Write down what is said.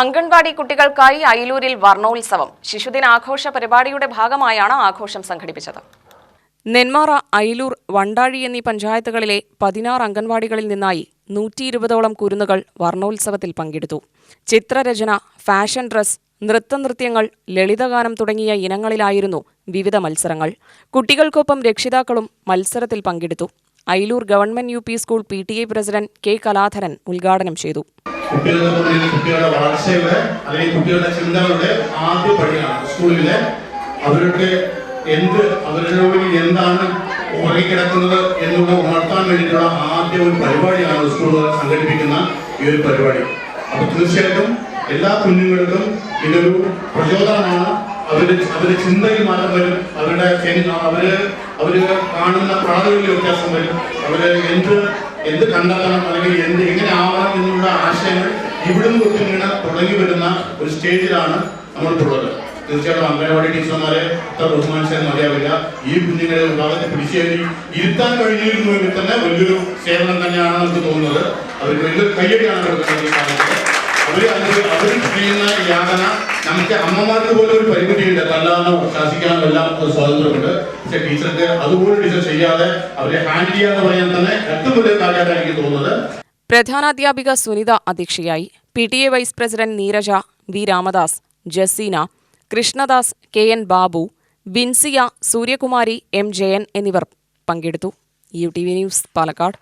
അംഗൻവാടി കുട്ടികൾക്കായി അയിലൂരിൽ വർണോത്സവം. ശിശുദിനാഘോഷ പരിപാടിയുടെ ഭാഗമായാണ് ആഘോഷം സംഘടിപ്പിച്ചത്. നെന്മാറ അയിലൂർ വണ്ടാഴി എന്നീ പഞ്ചായത്തുകളിലെ പതിനാറ് അംഗൻവാടികളിൽ നിന്നായി നൂറ്റി ഇരുപതോളം കുരുന്നുകൾ വർണോത്സവത്തിൽ പങ്കെടുത്തു. ചിത്രരചന ഫാഷൻ ഡ്രസ് നൃത്തനൃത്യങ്ങൾ ലളിതഗാനം തുടങ്ങിയ ഇനങ്ങളിലായിരുന്നു വിവിധ മത്സരങ്ങൾ. കുട്ടികൾക്കൊപ്പം രക്ഷിതാക്കളും മത്സരത്തിൽ പങ്കെടുത്തു. Ayilur government U school P president K Kaladharan ഉദ്ഘാടനം ചെയ്തു. കുട്ടികളുടെ കുട്ടികളുടെ വളർച്ചയുടെ അല്ലെങ്കിൽ കുട്ടികളുടെ ചിന്തകളുടെ ആദ്യ പടിയാണ് സ്കൂളിലെ. അവരുടെ എന്ത് അവരുടെ എന്താണ് ഉറങ്ങിക്കിടക്കുന്നത് എന്നുള്ളത് ഉണർത്താൻ വേണ്ടിയിട്ടുള്ള ആദ്യ ഒരു പരിപാടിയാണ് സ്കൂളുകൾ സംഘടിപ്പിക്കുന്ന ഈ ഒരു പരിപാടി. അപ്പൊ തീർച്ചയായിട്ടും എല്ലാ കുഞ്ഞുങ്ങൾക്കും ഇതൊരു പ്രചോദനമാണ്. അവരുടെ അവരുടെ ചിന്തയിൽ മാത്രം വരും. അവരുടെ അവർ അവർ കാണുന്ന പ്രാണികളിൽ വ്യത്യാസം വരും. അവർ എന്ത് എന്ത് കണ്ടെത്തണം അല്ലെങ്കിൽ എന്ത് എങ്ങനെ ആവണം എന്നുള്ള ആശയങ്ങൾ ഇവിടുന്ന് തൊട്ട് തുടങ്ങി വരുന്ന ഒരു സ്റ്റേജിലാണ് നമ്മൾക്കുള്ളത് തീർച്ചയായിട്ടും അംഗനവാടി ടീച്ചർമാരെ ഇത്ര ബഹുമാനിച്ചാലും മതിയാവില്ല. ഈ കുഞ്ഞുങ്ങളെ വിഭാഗത്തെ പിടിച്ചേരി ഇരുത്താൻ കഴിഞ്ഞിരുന്നുവെങ്കിൽ തന്നെ വലിയൊരു സേവനം തന്നെയാണ് നമുക്ക് തോന്നുന്നത്. അവർക്ക് വലിയൊരു കയ്യടിയാണ് കൊടുക്കുന്നത് അവർ അവർ ചെയ്യുന്ന യാതന നമുക്ക് അമ്മമാർക്ക് പോലും ഒരു പരിമിതിയുണ്ട്. തല്ലാനോ ശാസിക്കാനോ എല്ലാം സ്വാതന്ത്ര്യമുണ്ട്. പക്ഷെ ടീച്ചർക്ക് അതുപോലെ ടീച്ചർ ചെയ്യാതെ അവരെ ഹാൻഡിൽ ചെയ്യാന്ന് പറയാൻ തന്നെ ഏറ്റവും വലിയ കാര്യമായിട്ടാണ് എനിക്ക് തോന്നുന്നത്. പ്രധാനാധ്യാപിക സുനിത അധ്യക്ഷയായി P T A vice president Neeraja V Ramadas Jaseena Krishnadas K N Babu Binsiya Suryakumari M Jayan എന്നിവർ പങ്കെടുത്തു. U T V news Palakkad.